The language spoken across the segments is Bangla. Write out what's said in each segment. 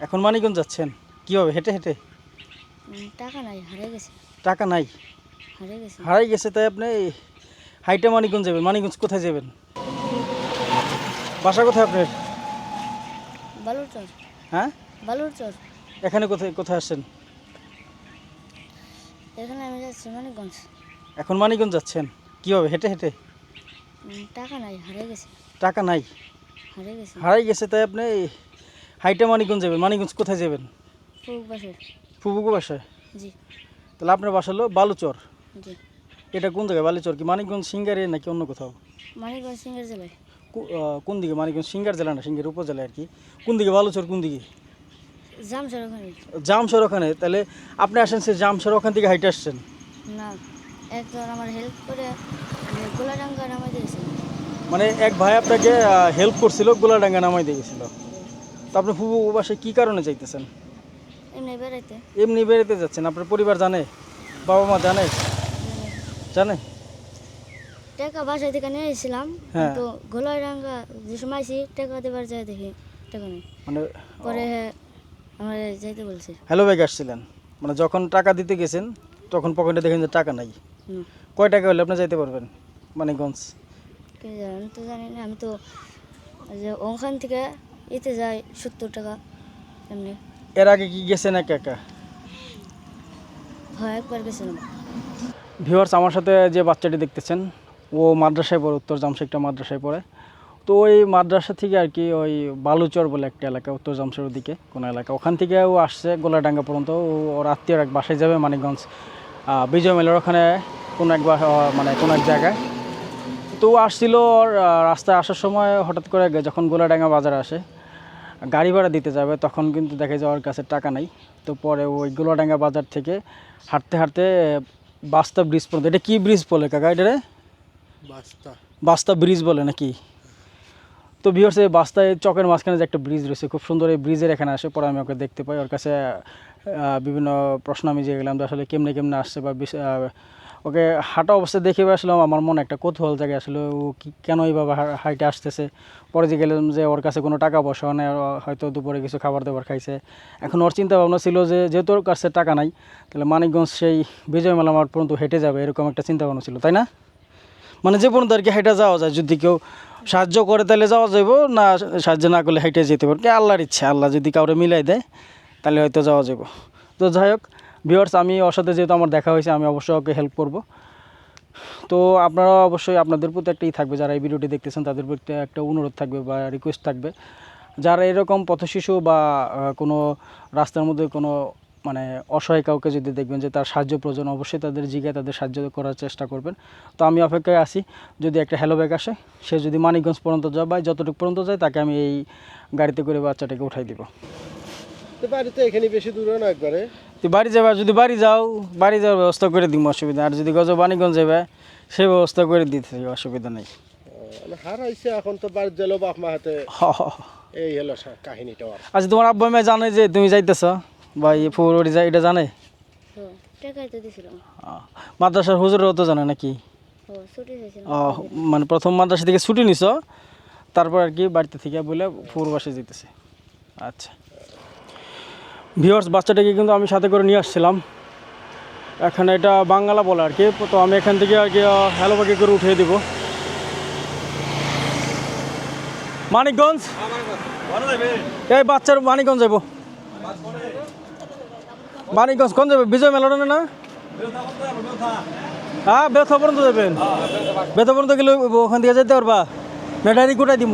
এখন মানিকগঞ্জ যাচ্ছেন? কীভাবে? হেঁটে হেঁটে? টাকা নাই হারিয়ে গেছে। টাকা নাই? হারিয়ে গেছে। হারাই গেছে তাই আপনি হাইটে মানিকগঞ্জ যাবেন। মানিকগঞ্জ কোথায় যাবেন? বাসা কোথায় আপনার? বালুর চর হ্যাঁ? বালুর চর এখানে কোথায় কোথায় আসছেন? এখানে আমি যাচ্ছি মানিকগঞ্জ। এখন মানিকগঞ্জ যাচ্ছেন? কীভাবে? হেঁটে হেঁটে? টাকা নাই হারিয়ে গেছে। টাকা নাই? হারিয়ে গেছে। হারাই গেছে তাই আপনি হাইটে মানিকগঞ্জ যাবেন? মানিকগঞ্জ কোথায় যাবেন? ফুবুকু বাসায়। জি। তাহলে আপনার বাসা হলো বালুচর? জি। এটা কোন জায়গায়? বালুচর কি মানিকগঞ্জ সিঙ্গারে নাকি অন্য কোথাও? মানিকগঞ্জ সিঙ্গার জেলায়। কোন দিকে? মানিকগঞ্জ সিঙ্গার জেলা না? সিঙ্গার উপজেলা আর কি। কোন দিকে? বালুচর কোন দিকে? জামসার ওখানে। জামসর ওখানে? তাহলে আপনি আসেন সে জামসর ওখান থেকে হাইটে আসছেন। না একজন আমার হেল্প করে গোলাডাঙ্গা নামাই দিয়েছি। মানে এক ভাই আপনাকে হেল্প করছিল গোলাডাঙ্গা নামাই দিয়ে গেছিল। তো আপনি ফুবু বাসায় কী কারণে যাইতেছেন? এমনি বেড়াইতে। এমনি বেরোতে যাচ্ছেন? আপনার পরিবার জানে? বাবা মা জানে? জানে। টাকা বাসায় থেকে নিয়ে এসেছিলাম হ্যাঁ। তো গোলাডাঙ্গা যে সময় আইসি টাকা দেবার যায় দেখি টাকা নেই। মানে পরে আমার যাইতে বলছে। হ্যালো ব্যাগ আসছিলেন। মানে যখন টাকা দিতে গেছেন তখন পকেটে দেখেন যে টাকা নাই। কয় টাকা হলে আপনি যাইতে পারবেন? মানিকগঞ্জ। কে জানে আমি তো জানি না আমি তো যে ওখান থেকে এতে যাই সত্তর টাকা এমনি। এর আগে কি গেছেন একা একা হয় একবার গেছিলাম ভিউয়ার্স আমার সাথে যে বাচ্চাটি দেখতেছেন ও মাদ্রাসায় পড়ে উত্তর জামশেদটা মাদ্রাসায় পড়ে। তো ওই মাদ্রাসা থেকে আর কি ওই বালুচর বলে একটা এলাকা উত্তর জামশের দিকে কোনো এলাকা। ওখান থেকে ও আসছে গোলাডাঙ্গা পর্যন্ত। ও ওর আত্মীয়র এক বাসায় যাবে মানিকগঞ্জ বিজয় মেলার ওখানে কোনো এক মানে কোনো এক জায়গায়। তো ও আসছিল ওর রাস্তায় আসার সময় হঠাৎ করে যখন গোলাডাঙ্গা বাজারে আসে গাড়ি ভাড়া দিতে যাবে তখন কিন্তু দেখে যে ওর কাছে টাকা নাই। তো পরে ওই গোলাডাঙ্গা বাজার থেকে হাঁটতে হাঁটতে বাস্তা ব্রিজ পর্যন্ত এটা কি ব্রিজ বলে কাকা এটা রে? বাস্তা। বাস্তা ব্রিজ বলে নাকি? তো বিহার সে বাস্তায় চকের মাঝখানে যে একটা ব্রিজ রয়েছে খুব সুন্দর এই ব্রিজের এখানে আসে পরে আমি ওকে দেখতে পাই। ওর কাছে বিভিন্ন প্রশ্ন আমি যে গেলাম আসলে কেমনে কেমনে আসছে বা ওকে হাঁটা অবস্থায় দেখে আসলাম আমার মনে একটা কৌতূহল জায়গায় আসলে ও কেন এইভাবে হাইটে আসতেছে। পরে যে গেলাম যে ওর কাছে কোনো টাকা পয়সা নেই হয়তো দুপুরে কিছু খাবার দাবার খাইছে। এখন ওর চিন্তা ভাবনা ছিল যে যেহেতু ওর কাছে টাকা নাই, তাহলে মানিকগঞ্জ সেই বিজয় মেলা মাঠ পর্যন্ত হেঁটে যাবে, এরকম একটা চিন্তা ভাবনা ছিল, তাই না? মানে যে পর্যন্ত আর কি হাইটা যাওয়া যায়, যদি কেউ সাহায্য করে তাহলে যাওয়া যাব না সাহায্য না করলে হাইটে যেতে পারব। আল্লাহর ইচ্ছা, আল্লাহ যদি কাউরে মিলাই দেয়, তাহলে হয়তো যাওয়া যাব তো যাই হোক ভিওর্স আমি ওর সাথে যেহেতু আমার দেখা হয়েছে, আমি অবশ্যই ওকে হেল্প করব। তো আপনারা অবশ্যই আপনাদের প্রতি একটাই থাকবে। যারা এই ভিডিওটি দেখতেছেন, তাদের প্রতি একটা অনুরোধ থাকবে বা রিকোয়েস্ট থাকবে। যারা এরকম পথশিশু বা কোনো রাস্তার মধ্যে কোনো মানে অসহায় কাউকে যদি দেখবেন যে তার সাহায্য প্রয়োজন, অবশ্যই তাদের জিগে তাদের সাহায্য করার চেষ্টা করবেন। তো আমি অপেক্ষায় আছি, যদি একটা হ্যালো ব্যাগ আসে, সে যদি মানিকগঞ্জ পর্যন্ত যায় বা যতটুকু পর্যন্ত যায়, তাকে আমি এই গাড়িতে করে বাচ্চাটাকে উঠাই দিব। তো বাড়ি তো এখানে বেশি দূরে না একবারে? তো বাড়ি যাবে যদি বাড়ি যাও বাড়ি যাওয়ার ব্যবস্থা করে দিব অসুবিধা। আর যদি গজ মানিকগঞ্জ যাবে সেই ব্যবস্থা করে দিতে অসুবিধা নেই। হারাইছে এখন তো বাড়ি গেলেও বাপ মা হাতে। হ হ হ। এই হলো কাহিনীটা আচ্ছা তোমার আব্বা মা জানে যে তুমি যাইতেছ? বা এই ফুলবাড়ি যা এটা জানে? আহ, মাদ্রাসার হুজুরও তো জানে নাকি? ও ছুটি হয়েছিল আহ, মানে প্রথম মাদ্রাসা থেকে ছুটি নিছ তারপর আর কি বাড়িতে থেকে বলে পূর্বাসে যেতেছে আচ্ছা। ভিওর্স বাচ্চাটাকে কিন্তু আমি সাথে করে নিয়ে আসছিলাম। এখানে এটা বাঙ্গালা বলে আর কি। তো আমি এখান থেকে আর কি হ্যালো বাকি করে উঠিয়ে দিব। মানিকগঞ্জ? এই বাচ্চার মানিকগঞ্জ যাব। মানিকগঞ্জ কোন যাবে? বিজয় মেলানো না? হ্যাঁ বেথা পর্যন্ত যাবেন। বেথা পর্যন্ত গেলে ওখান থেকে যেতে পারবা। ডাইরেক্ট কোটাই দিব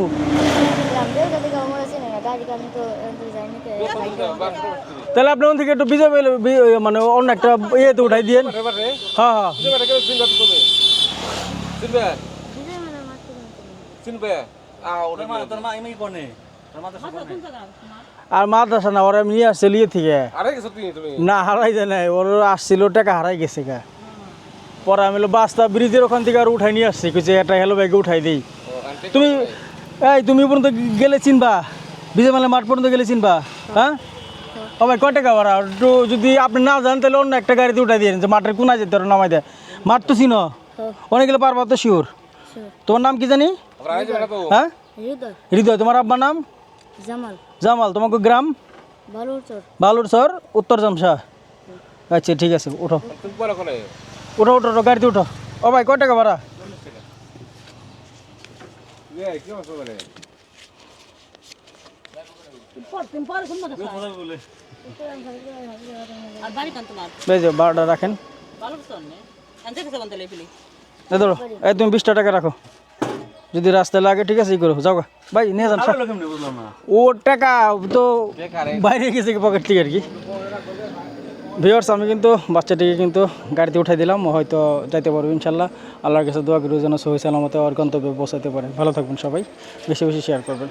তাহলে আপনি ওখান থেকে একটু বিজয় মানে অন্য একটা ইয়েতে উঠাই দিয়েন। হ্যাঁ হ্যাঁ। আর মাদ্রাসা না ওরা নিয়ে আসছে লিয়ে থেকে। না হারাই যায় নাই। ওর আসছিল টাকা হারাই গেছে গা। পরে আমি বাস্তা ব্রিজের ওখান থেকে আর উঠাই নিয়ে আসছি। কিছু একটা হেলো ব্যাগে উঠাই দিই। তুমি এই তুমি পর্যন্ত গেলে চিনবা? বিজয় মেলা মাঠ পর্যন্ত গেলে চিনবা হ্যাঁ? ও ভাই কয় টাকা ভাড়া? একটু যদি আপনি না জানেন তাহলে অন্য একটা গাড়িতে উঠাই দিয়ে যে মাঠের কোনায় যেতে পারো নামাই দেয়। মাঠ তো চিনো? অনেক গেলে পারবা তো শিওর তোমার নাম কি জানি? হ্যাঁ? হৃদয়। তোমার আব্বার নাম? জামাল। জামাল তোমাকে গ্রাম? বালুর সর উত্তর জামসা আচ্ছা ঠিক আছে উঠো। উঠো উঠো উঠো গাড়িতে উঠো। ও ভাই কয় টাকা ভাড়া আর বাড়ি কান তোমার এই যে বারোটা রাখেন। এই তুমি বিশটা টাকা রাখো। যদি রাস্তায় লাগে ঠিক আছে ই করো যাও ভাই নিয়ে যান ও টাকা তো বাইরে গেছে পকেট থেকে আর কি। ভিওর্স আমি কিন্তু বাচ্চাটিকে কিন্তু গাড়িতে উঠাই দিলাম হয়তো যাইতে পারব ইনশাল্লাহ। আল্লাহর কাছে দোয়া করি যেন সহি সালামতে ওর গন্তব্যে পৌঁছাতে পারে। ভালো থাকবেন সবাই বেশি বেশি শেয়ার করবেন।